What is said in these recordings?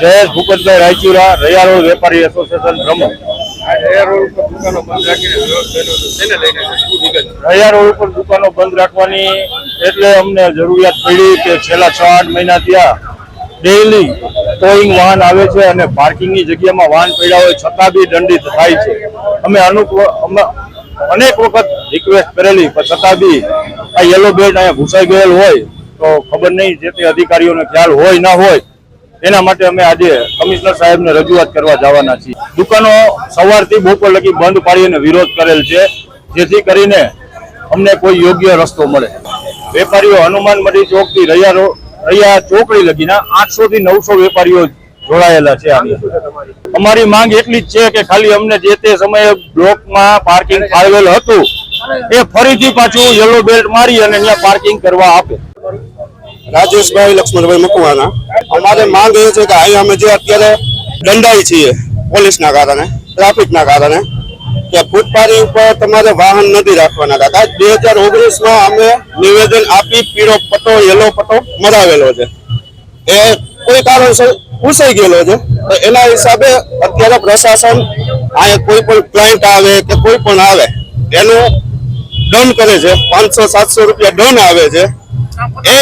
Jayesh Bhupatbhai Raichura Raiya road વેપારી association પ્રમુખ. Raiya road ઉપર દુકાનો બંધ રાખવાની એટલે અમને જરૂરિયાત પડી કે છેલ્લા છ આઠ મહિના ત્યાં ડેઇલી ટોઈંગ વાહન આવે છે અને પાર્કિંગની જગ્યામાં વાહન પડ્યા હોય છતાં બી દંડિત થાય છે. અમે અનુક અનેક વખત રિક્વેસ્ટ કરેલી પણ છતાં બી આ યલો બેલ્ટ અહીંયા ઘૂસાઈ ગયેલ હોય તો ખબર નહીં જે તે અધિકારીઓને ખ્યાલ હોય ના હોય. એના માટે અમે આજે કમિશનર સાહેબને રજૂઆત કરવા જવાના છીએ. દુકાનો સવારથી બપોર લગી બંધ પાડી વિરોધ કરેલ છે. જેથી કરીને અમને કોઈ યોગ્ય રસ્તો મળે. વેપારીઓ હનુમાન મંડી ચોકથી રૈયા રૈયા ચોકડી લગીના આઠસો થી નવસો વેપારીઓ જોડાયેલા છે અમારી માંગ એટલી જ છે કે ખાલી અમને જે તે સમયે બ્લોકમાં પાર્કિંગ ફાળવેલ હતું, એ ફરીથી પાછું યલો બેલ્ટ મારી અને અહીંયા પાર્કિંગ કરવા આપે. રાજેશભાઈ લક્ષ્મણભાઈ મકવાણા. અમારે માંગ એ છે કે અહીંયા અમે જે અત્યારે દંડાઈ છીએ પોલીસના કારણે, ટ્રાફિકના કારણે, કે ફૂટપાથી ઉપર તમારે વાહન નથી રાખવાના. કાકા, બે હજાર ઓગણીસમાં અમે નિવેદન આપી, પીળો પટ્ટો, યલો પટ્ટો મરાવેલો છે. એ કોઈ કારણસર પૂછાઈ ગયેલો છે. તો એના હિસાબે અત્યારે પ્રશાસન અહીંયા કોઈ પણ ક્લાયન્ટ આવે કે કોઈ પણ આવે, એનું દંડ કરે છે. પાંચસો, સાતસો રૂપિયા દંડ આવે છે. એ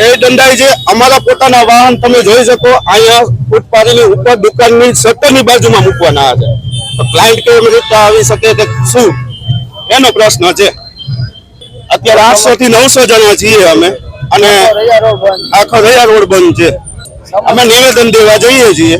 એ દંડાય છે. અમારા પોતાના વાહન તમે જોઈ શકો. અહીંયા ફૂટપાથની ઉપર દુકાનની શટરની બાજુમાં મૂકવાના છે. ક્લાયન્ટ કેવી રીતે આવી શકે કે શું? એનો પ્રશ્ન છે. અત્યારે આઠસો થી નવસો જણા છીએ અમે. અને આખો રૈયા રોડ બંધ છે. અમે નિવેદન દેવા જઈએ છીએ.